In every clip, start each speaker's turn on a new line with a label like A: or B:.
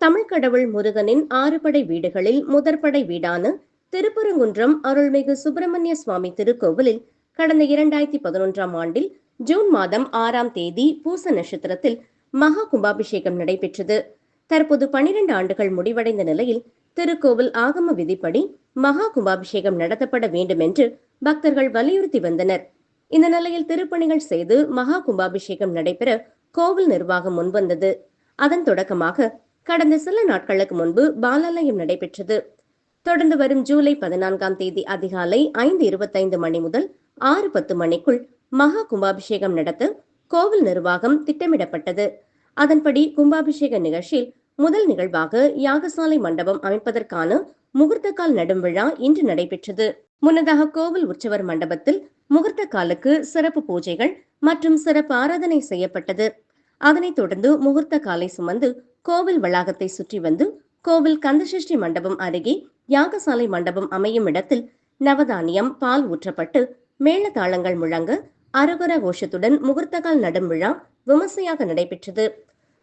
A: தமிழ்க்கடவுள் முருகனின் ஆறுபடை வீடுகளில் முதற்படை வீடான திருப்பரங்குன்றம் அருள்மிகு சுப்பிரமணிய சுவாமி திருக்கோவிலில் கடந்த இரண்டாயிரத்தி பதினொன்றாம் ஆண்டில் ஜூன் மாதம் ஆறாம் தேதி பூச நட்சத்திரத்தில் மகா கும்பாபிஷேகம் நடைபெற்றது. தற்போது பனிரெண்டு ஆண்டுகள் முடிவடைந்த நிலையில் திருக்கோவில் ஆகம விதிப்படி மகா கும்பாபிஷேகம் நடத்தப்பட வேண்டும் என்று பக்தர்கள் வலியுறுத்தி வந்தனர். இந்த நிலையில் திருப்பணிகள் செய்து மகா கும்பாபிஷேகம் நடைபெற கோவில் நிர்வாகம் முன்வந்தது. அதன் தொடக்கமாக கடந்த சில நாட்களுக்கு முன்பு பாலாலயம் நடைபெற்றது. தொடர்ந்து வரும் ஜூலை பதினான்காம் தேதி அதிகாலை ஐந்து இருபத்தைந்து மணி முதல் ஆறு பத்து மணிக்குள் மகா கும்பாபிஷேகம் நடத்த கோவில் நிர்வாகம் திட்டமிடப்பட்டது. அதன்படி கும்பாபிஷேக நிகழ்ச்சியில் முதல் நிகழ்வாக யாகசாலை மண்டபம் அமைப்பதற்கான முகூர்த்த கால் நடும் விழா இன்று நடைபெற்றது. முன்னதாக கோவில் உற்சவர் மண்டபத்தில் முகூர்த்த காலுக்கு சிறப்பு பூஜைகள் மற்றும் சிறப்பு ஆராதனை செய்யப்பட்டது. அதனைத் தொடர்ந்து முகூர்த்த காலை சுமந்து கோவில் வளாகத்தை சுற்றி வந்து கோவில் கந்தசஷ்டி மண்டபம் அருகே யாகசாலை மண்டபம் அமையும் இடத்தில் நவதானியம் பால் ஊற்றப்பட்டு மேளதாளங்கள் முழங்க அருகர கோஷத்துடன் முகூர்த்தகால் நடும் விழா விமர்சையாக நடைபெற்றது.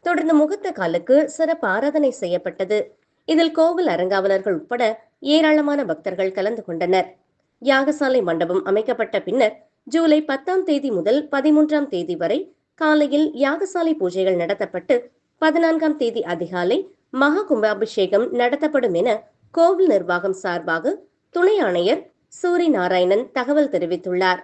A: தொடர்ந்து முகூர்த்த காலுக்கு சிறப்பு ஆராதனை செய்யப்பட்டது. இதில் கோவில் அரங்காவலர்கள் உட்பட ஏராளமான பக்தர்கள் கலந்து கொண்டனர். யாகசாலை மண்டபம் அமைக்கப்பட்ட பின்னர் ஜூலை பத்தாம் தேதி முதல் பதிமூன்றாம் தேதி வரை காலையில் யாகசாலை பூஜைகள் நடத்தப்பட்டு பதினான்காம் தேதி அதிகாலை மகா கும்பாபிஷேகம் நடத்தப்படும் என கோவில் நிர்வாகம் சார்பாக துணை ஆணையர் சூரி நாராயணன் தகவல் தெரிவித்துள்ளார்.